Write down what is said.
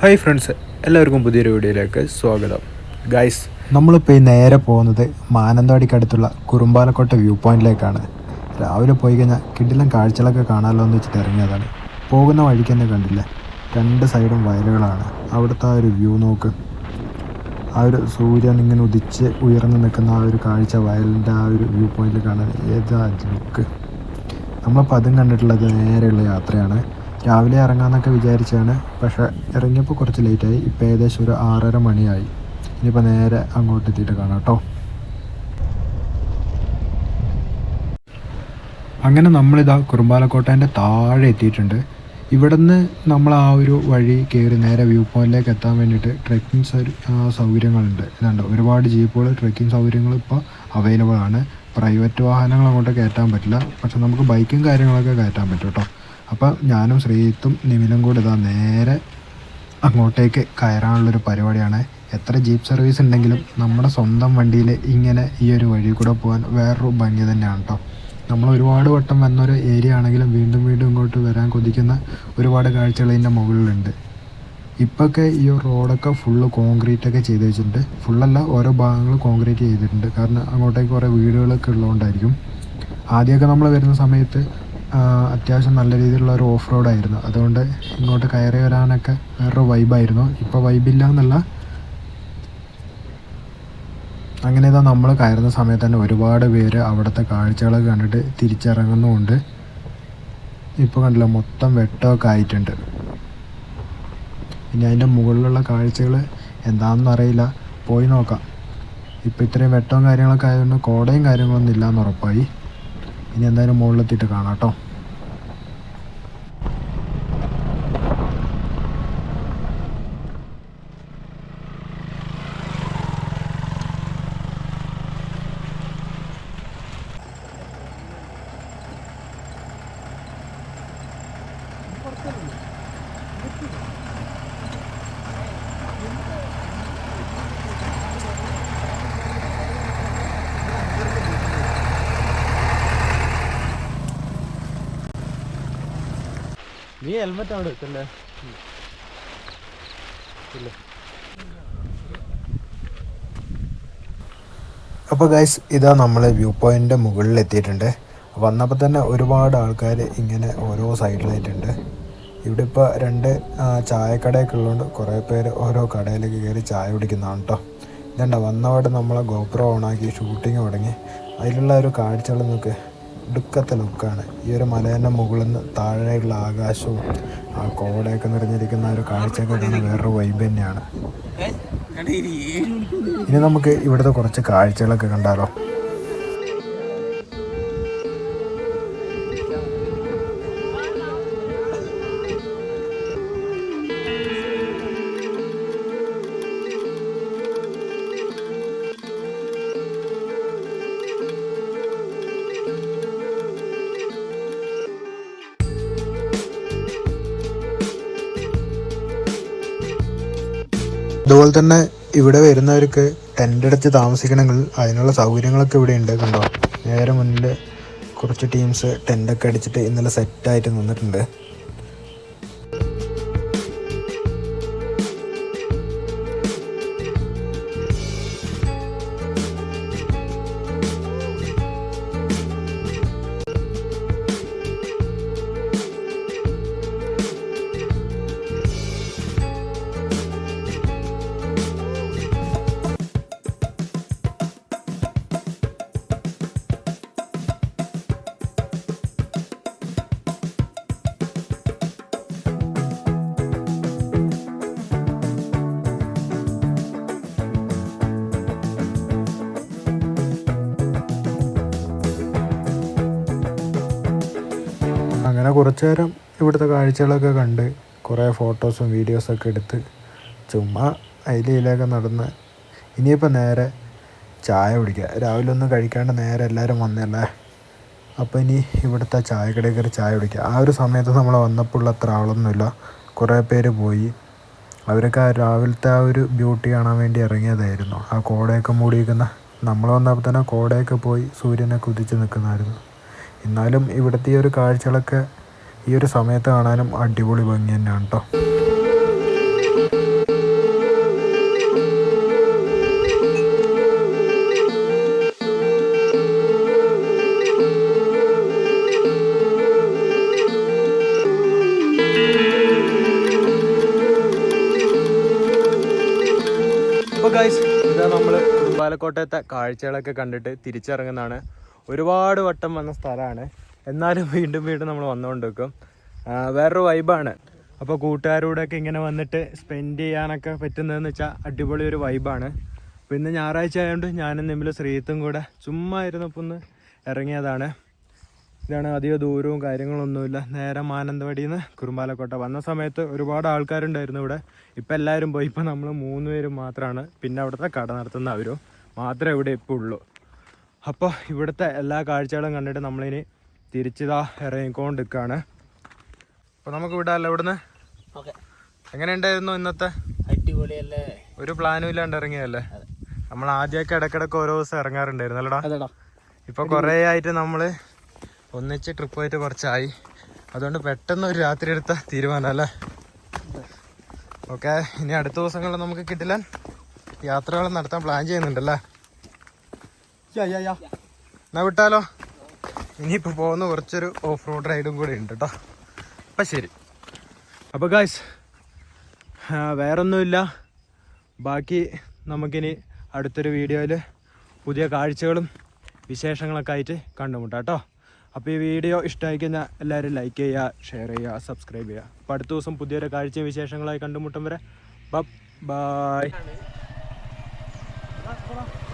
Hi friends എല്ലാവർക്കും പുതിയൊരു വീഡിയോയിലേക്ക് സ്വാഗതം. ഗൈസ് നമ്മളിപ്പോൾ ഈ നേരെ പോകുന്നത് മാനന്തവാടിക്കടുത്തുള്ള കുറുമ്പാലക്കോട്ട വ്യൂ പോയിന്റിലേക്കാണ്. രാവിലെ പോയി കഴിഞ്ഞാൽ കിടിലം കാഴ്ചകളൊക്കെ കാണാമല്ലോ എന്ന് വെച്ചിട്ട് ഇറങ്ങിയതാണ്. പോകുന്ന വഴിക്ക് തന്നെ കണ്ടില്ലേ? രണ്ട് സൈഡും വയലുകളാണ്. അവിടുത്തെ ആ ഒരു വ്യൂ നോക്ക്. ആ ഒരു സൂര്യൻ ഇങ്ങനെ ഉദിച്ച് ഉയർന്നു നിൽക്കുന്ന ആ ഒരു കാഴ്ച വയലിന്റെ ആ ഒരു വ്യൂ പോയിന്റിൽ കാണാൻ ഏതാ ലുക്ക്. നമ്മളിപ്പോൾ അതും കണ്ടിട്ടുള്ളത് നേരെയുള്ള യാത്രയാണ്. രാവിലെ ഇറങ്ങാമെന്നൊക്കെ വിചാരിച്ചാണ്. പക്ഷേ ഇറങ്ങിയപ്പോൾ കുറച്ച് ലേറ്റായി. ഇപ്പോൾ ഏകദേശം ഒരു ആറര മണിയായി. ഇനിയിപ്പോൾ നേരെ അങ്ങോട്ട് എത്തിയിട്ട് കാണാം കേട്ടോ അങ്ങനെ നമ്മളിതാ കുറുമ്പാലക്കോട്ടേന്റെ താഴെ എത്തിയിട്ടുണ്ട്. ഇവിടുന്ന് നമ്മൾ ആ ഒരു വഴി കയറി നേരെ വ്യൂ പോയിന്റിലേക്ക് എത്താൻ വേണ്ടിയിട്ട് ട്രെക്കിംഗ് സൗകര്യങ്ങളുണ്ട്. ഇതുണ്ട്. ഒരുപാട് ജീപ്പുകൾ ട്രെക്കിംഗ് സൗകര്യങ്ങൾ ഇപ്പോൾ അവൈലബിൾ ആണ്. പ്രൈവറ്റ് വാഹനങ്ങൾ അങ്ങോട്ട് കയറ്റാൻ പറ്റില്ല. പക്ഷെ നമുക്ക് ബൈക്കും കാര്യങ്ങളൊക്കെ കയറ്റാൻ പറ്റും കേട്ടോ അപ്പോൾ ഞാനും ശ്രീത്തും നിവിലും കൂടി ഇതാ നേരെ അങ്ങോട്ടേക്ക് കയറാനുള്ളൊരു പരിപാടിയാണ്. എത്ര ജീപ്പ് സർവീസ് ഉണ്ടെങ്കിലും നമ്മുടെ സ്വന്തം വണ്ടിയിൽ ഇങ്ങനെ ഈ ഒരു വഴി കൂടെ പോകാൻ വേറൊരു ഭംഗി തന്നെയാണ് കേട്ടോ നമ്മൾ ഒരുപാട് വട്ടം വന്നൊരു ഏരിയ ആണെങ്കിലും വീണ്ടും വീണ്ടും ഇങ്ങോട്ട് വരാൻ കൊതിക്കുന്ന ഒരുപാട് കാഴ്ചകൾ ഇതിന്റെ മുകളിലുണ്ട്. ഇപ്പോഴൊക്കെ ഈ റോഡൊക്കെ ഫുള്ള് കോൺക്രീറ്റ് ഒക്കെ ചെയ്ത് വെച്ചിട്ടുണ്ട്. ഫുള്ളല്ല ഓരോ ഭാഗങ്ങൾ കോൺക്രീറ്റ് ചെയ്തിട്ടുണ്ട്. കാരണം അങ്ങോട്ടേക്ക് കുറേ വീടുകളൊക്കെ ഉള്ളതുകൊണ്ടായിരിക്കും ആദ്യമൊക്കെ നമ്മൾ വരുന്ന സമയത്ത് അത്യാവശ്യം നല്ല രീതിയിലുള്ള ഒരു ഓഫ് റോഡായിരുന്നു അതുകൊണ്ട് ഇങ്ങോട്ട് കയറി വരാനൊക്കെ വേറൊരു വൈബായിരുന്നു ഇപ്പോൾ വൈബില്ല എന്നല്ല അങ്ങനെ ഇതാ നമ്മൾ കയറുന്ന സമയത്ത് തന്നെ ഒരുപാട് പേര് അവിടുത്തെ കാഴ്ചകളൊക്കെ കണ്ടിട്ട് തിരിച്ചിറങ്ങുന്നുമുണ്ട്. ഇപ്പോൾ കണ്ടില്ല മൊത്തം വെട്ടമൊക്കെ ആയിട്ടുണ്ട്. ഇനി അതിന്റെ മുകളിലുള്ള കാഴ്ചകൾ എന്താണെന്ന് അറിയില്ല. പോയി നോക്കാം. ഇപ്പോൾ ഇത്രയും വെട്ടവും കാര്യങ്ങളൊക്കെ ആയതുകൊണ്ട് കോടയും കാര്യങ്ങളൊന്നും ഇല്ലയെന്ന് ഉറപ്പായി. ഇനി എന്തായാലും മുകളിലെത്തിയിട്ട് കാണാം കേട്ടോ. നീ ഹെൽമെറ്റ് അവിടെ എത്തല്ലേ അപ്പോൾ ഗൈസ് ഇതാ നമ്മൾ വ്യൂ പോയിന്റിന്റെ മുകളിൽ എത്തിയിട്ടുണ്ട്. വന്നപ്പോൾ തന്നെ ഒരുപാട് ആൾക്കാർ ഇങ്ങനെ ഓരോ സൈഡിലായിട്ടുണ്ട് ഇവിടെ ഇപ്പോൾ രണ്ട് ചായക്കടയൊക്കെ ഉള്ളതുകൊണ്ട് കുറേ പേര് ഓരോ കടയിലേക്ക് കയറി ചായ കുടിക്കുന്നതാണ് കേട്ടോ ഇതണ്ട വന്നപാട് നമ്മളെ ഗോപ്രോ ഓണാക്കി ഷൂട്ടിങ് തുടങ്ങി. അതിലുള്ള ഒരു കാഴ്ചകൾ നോക്ക്. ഇടുക്കത്തെ ലുക്കാണ്. ഈ ഒരു മലേന്റെ മുകളിൽ നിന്ന് താഴെയുള്ള ആകാശവും ആ കോടയൊക്കെ നിറഞ്ഞിരിക്കുന്ന ആ ഒരു കാഴ്ചയൊക്കെ കാണാൻ വേറൊരു വൈബ് തന്നെയാണ്. ഇനി നമുക്ക് ഇവിടുത്തെ കുറച്ച് കാഴ്ചകളൊക്കെ കണ്ടാലോ? അതുപോലെ തന്നെ ഇവിടെ വരുന്നവർക്ക് ടെന്റ് അടിച്ച് താമസിക്കണമെങ്കിൽ അതിനുള്ള സൗകര്യങ്ങളൊക്കെ ഇവിടെ ഉണ്ട് കണ്ടോ. നേരെ മുന്നിൽ കുറച്ച് ടീംസ് ടെന്റൊക്കെ അടിച്ചിട്ട് ഇന്നലെ സെറ്റായിട്ട് നിന്നിട്ടുണ്ട്. അങ്ങനെ കുറച്ച് നേരം ഇവിടുത്തെ കാഴ്ചകളൊക്കെ കണ്ട് കുറേ ഫോട്ടോസും വീഡിയോസൊക്കെ എടുത്ത് ചുമ്മാ അതിലയിലൊക്കെ നടന്ന് ഇനിയിപ്പോൾ നേരെ ചായ കുടിക്കുക. രാവിലെ ഒന്നും കഴിക്കാണ്ട് നേരെ എല്ലാവരും വന്നല്ലേ? അപ്പോൾ ഇനി ഇവിടുത്തെ ചായക്കടയിൽ കയറി ചായ കുടിക്കുക. ആ ഒരു സമയത്ത് നമ്മൾ വന്നപ്പോൾ ഉള്ള അത്ര ആളൊന്നുമില്ല. കുറേ പേര് പോയി. അവരൊക്കെ ആ രാവിലത്തെ ആ ഒരു ബ്യൂട്ടി കാണാൻ വേണ്ടി ഇറങ്ങിയതായിരുന്നു. ആ കോടയൊക്കെ മൂടിയിരിക്കുന്ന നമ്മൾ വന്നപ്പോൾ തന്നെ കോടയൊക്കെ പോയി സൂര്യനെ ഉദിച്ച് നിൽക്കുന്നതായിരുന്നു. എന്നാലും ഇവിടുത്തെ ഈ ഒരു കാഴ്ചകളൊക്കെ ഈ ഒരു സമയത്ത് കാണാനും അടിപൊളി ഭംഗി തന്നെയാണ് കേട്ടോ ഇതാ നമ്മൾ പാലക്കോട്ടയത്തെ കാഴ്ചകളൊക്കെ കണ്ടിട്ട് തിരിച്ചിറങ്ങുന്നതാണ്. ഒരുപാട് വട്ടം വന്ന സ്ഥലമാണ്. എന്നാലും വീണ്ടും വീണ്ടും നമ്മൾ വന്നുകൊണ്ട് വെക്കും വേറൊരു വൈബാണ് അപ്പോൾ കൂട്ടുകാരോടൊക്കെ ഇങ്ങനെ വന്നിട്ട് സ്പെൻഡ് ചെയ്യാനൊക്കെ പറ്റുന്നതെന്ന് വെച്ചാൽ അടിപൊളി ഒരു വൈബാണ് അപ്പോൾ ഇന്ന് ഞായറാഴ്ച ആയതുകൊണ്ട് ഞാനും നിമ്മിൽ ശ്രീത്തും കൂടെ ചുമ്മാ ഇരുന്നപ്പോൾ ഒന്ന് ഇറങ്ങിയതാണ്. ഇതാണ് അധിക ദൂരവും കാര്യങ്ങളൊന്നുമില്ല. നേരെ മാനന്തവാടിയിൽ നിന്ന് കുറുമ്പാലക്കോട്ട. വന്ന സമയത്ത് ഒരുപാട് ആൾക്കാരുണ്ടായിരുന്നു ഇവിടെ. ഇപ്പം എല്ലാവരും പോയി. ഇപ്പം നമ്മൾ മൂന്ന് പേരും മാത്രമാണ് പിന്നെ അവിടുത്തെ കട നടത്തുന്ന അവരും മാത്രമേ ഇവിടെ ഇപ്പോൾ ഉള്ളൂ. അപ്പോൾ ഇവിടുത്തെ എല്ലാ കാഴ്ചകളും കണ്ടിട്ട് നമ്മളിനി തിരിച്ചിതാ ഇറങ്ങിക്കൊണ്ടിരിക്കുകയാണ് അപ്പോൾ നമുക്ക് വിടാമല്ലോ ഇവിടുന്ന്? എങ്ങനെ എങ്ങനെയുണ്ടായിരുന്നു ഇന്നത്തെ? അടിപൊളിയല്ലേ? ഒരു പ്ലാനും ഇല്ലാണ്ട് ഇറങ്ങിയതല്ലേ? നമ്മൾ ആദ്യമൊക്കെ ഇടയ്ക്കിടയ്ക്ക് ഓരോ ദിവസം ഇറങ്ങാറുണ്ടായിരുന്നു അല്ലടാ ഇപ്പൊ കുറേ ആയിട്ട് നമ്മൾ ഒന്നിച്ച് ട്രിപ്പ് പോയിട്ട് കുറച്ചായി. അതുകൊണ്ട് പെട്ടെന്ന് ഒരു രാത്രി എടുത്ത തീരുമാനം അല്ലേ ഓക്കെ ഇനി അടുത്ത ദിവസങ്ങളിൽ നമുക്ക് കിട്ടില്ല യാത്രകൾ നടത്താൻ പ്ലാൻ ചെയ്യുന്നുണ്ടല്ലേ? എന്നാ വിട്ടാലോ? ഇനിയിപ്പോ പോകുന്ന കുറച്ചൊരു ഓഫ് റോഡ് റൈഡും കൂടെ ഉണ്ട് കേട്ടോ അപ്പൊ ശരി. അപ്പൊ ഗായ്സ് വേറൊന്നുമില്ല. ബാക്കി നമുക്കിനി അടുത്തൊരു വീഡിയോയിൽ പുതിയ കാഴ്ചകളും വിശേഷങ്ങളൊക്കെ ആയിട്ട് കണ്ടുമുട്ടാം കേട്ടോ അപ്പോൾ ഈ വീഡിയോ ഇഷ്ടമായി കഴിഞ്ഞാൽ എല്ലാവരും ലൈക്ക് ചെയ്യുക ഷെയർ ചെയ്യുക സബ്സ്ക്രൈബ് ചെയ്യുക. അപ്പോൾ അടുത്ത ദിവസം പുതിയൊരു കാഴ്ചയും വിശേഷങ്ങളായി കണ്ടുമുട്ടും വരെ. ബൈ ആ